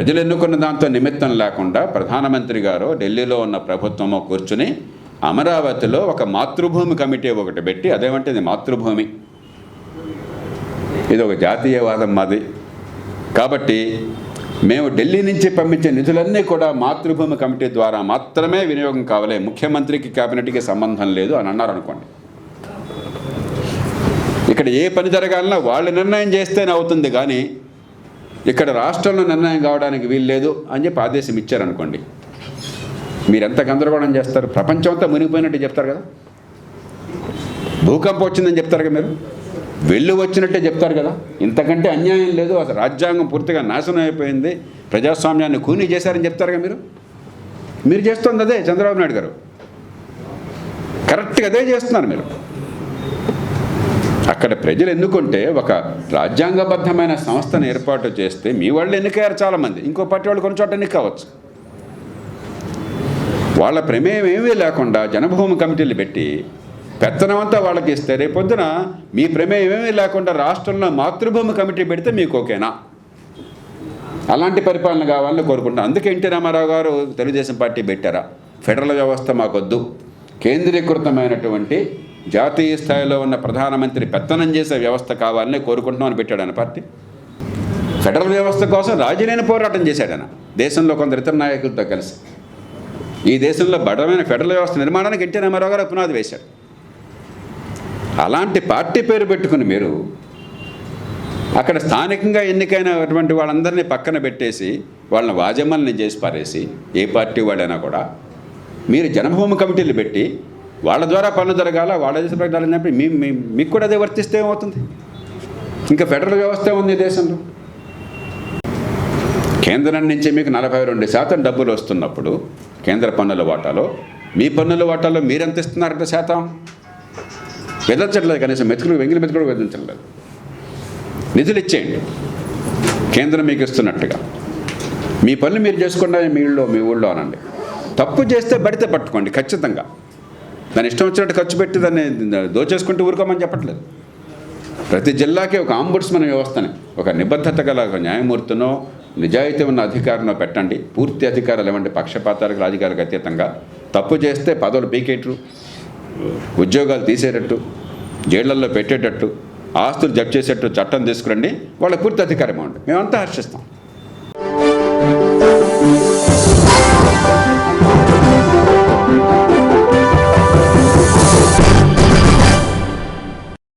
ప్రజలు ఎన్నుకున్న దాంతో నిమిత్తం లేకుండా ప్రధానమంత్రి గారు ఢిల్లీలో ఉన్న ప్రభుత్వమో కూర్చుని అమరావతిలో ఒక మాతృభూమి కమిటీ ఒకటి పెట్టి అదేమంటే ఇది మాతృభూమి? ఇది ఒక జాతీయవాదం మాది. కాబట్టి మేము ఢిల్లీ నుంచి పంపించే నిధులన్నీ కూడా మాతృభూమి కమిటీ ద్వారా మాత్రమే వినియోగం కావాలి. ముఖ్యమంత్రికి కేబినెట్కి సంబంధం లేదు అని అన్నారు అనుకోండి. ఇక్కడ ఏ పని జరగాలన్నా వాళ్ళు నిర్ణయం చేస్తేనే అవుతుంది. కానీ ఇక్కడ రాష్ట్రంలో నిర్ణయం కావడానికి వీలు లేదు అని చెప్పి ఆదేశం ఇచ్చారనుకోండి. మీరెంత గందరగోళం చేస్తారు? ప్రపంచం అంతా మునిగిపోయినట్టు చెప్తారు కదా. భూకంపం వచ్చిందని చెప్తారు కదా మీరు. వెళ్ళు వచ్చినట్టే చెప్తారు కదా. ఇంతకంటే అన్యాయం లేదు. అసలు రాజ్యాంగం పూర్తిగా నాశనం అయిపోయింది. ప్రజాస్వామ్యాన్ని కూనీ చేశారని చెప్తారు కదా మీరు. మీరు చేస్తుంది అదే చంద్రబాబు నాయుడు గారు. కరెక్ట్గా అదే చేస్తున్నారు మీరు. ప్రజలు ఎన్నుకుంటే ఒక రాజ్యాంగబద్ధమైన సంస్థను ఏర్పాటు చేస్తే మీ వాళ్ళు ఎన్నికయ్యారు చాలామంది. ఇంకో పార్టీ వాళ్ళు కొన్ని చోట ఎన్నిక కావచ్చు వాళ్ళ ప్రమేయం ఏమీ లేకుండా జనభూమి కమిటీలు పెట్టి పెత్తనమంతా వాళ్ళకి ఇస్తే రేపొద్దున మీ ప్రమేయం ఏమీ లేకుండా రాష్ట్రంలో మాతృభూమి కమిటీ పెడితే మీకు ఓకేనా? అలాంటి పరిపాలన కావాలని కోరుకుంటాను అందుకే ఎన్టీ రామారావు గారు తెలుగుదేశం పార్టీ పెట్టారా? ఫెడరల్ వ్యవస్థ మాకొద్దు. కేంద్రీకృతమైనటువంటి జాతీయ స్థాయిలో ఉన్న ప్రధానమంత్రి పెత్తనం చేసే వ్యవస్థ కావాలని కోరుకుంటున్నామని పెట్టాడు ఆయన పార్టీ. ఫెడరల్ వ్యవస్థ కోసం రాజీలేని పోరాటం చేశాడు ఆయన. దేశంలో కొందరు ఇతర నాయకులతో కలిసి. ఈ దేశంలో బలమైన ఫెడరల్ వ్యవస్థ నిర్మాణానికి ఎన్టీ రామారావు గారు పునాది వేశాడు. అలాంటి పార్టీ పేరు పెట్టుకుని మీరు అక్కడ స్థానికంగా ఎన్నికైనటువంటి వాళ్ళందరినీ పక్కన పెట్టేసి వాళ్ళని వాజమ్మల్ని చేసి పారేసి ఏ పార్టీ వాళ్ళైనా కూడా మీరు జనభూమి కమిటీలు పెట్టి వాళ్ళ ద్వారా పనులు జరగాల వాళ్ళ దేశ ప్రజలు చెప్పి మీ మీకు కూడా అదే వర్తిస్తే ఏమవుతుంది? ఇంకా ఫెడరల్ వ్యవస్థ ఉంది దేశంలో. కేంద్రం నుంచి మీకు నలభై రెండు శాతం డబ్బులు వస్తున్నప్పుడు కేంద్ర పన్నుల వాటాలో మీ పన్నుల వాటాలో మీరెంత ఇస్తున్నారంట శాతం? వెదర్చట్లేదు కనీసం మెతుకులు వెంగిలి మెతుకులు వెదించట్లేదు నిధులు ఇచ్చేయండి. కేంద్రం మీకు ఇస్తున్నట్టుగా. మీ పనులు మీరు చేసుకుండా మీ ఊళ్ళో మీ ఊళ్ళో అనండి. తప్పు చేస్తే బడితే పట్టుకోండి ఖచ్చితంగా. దాని ఇష్టం వచ్చినట్టు ఖర్చు పెట్టి దాన్ని దోచేసుకుంటూ ఊరుకోమని చెప్పట్లేదు. ప్రతి జిల్లాకి ఒక ఆంబుడ్స్మన్ వ్యవస్థని ఒక నిబద్ధత గల ఒక న్యాయమూర్తినో నిజాయితీ ఉన్న అధికారినో పెట్టండి. పూర్తి అధికారాలు ఇవ్వండి. పక్షపాతాలకు రాజకీయాలకు అతీతంగా. తప్పు చేస్తే పదవులు పీకేట్లు ఉద్యోగాలు తీసేటట్టు జైళ్ళలో పెట్టేటట్టు ఆస్తులు జప్తు చేసేట్టు చట్టం తీసుకురండి. వాళ్ళ పూర్తి అధికారం ఇవ్వండి. మేమంతా హర్షిస్తాం.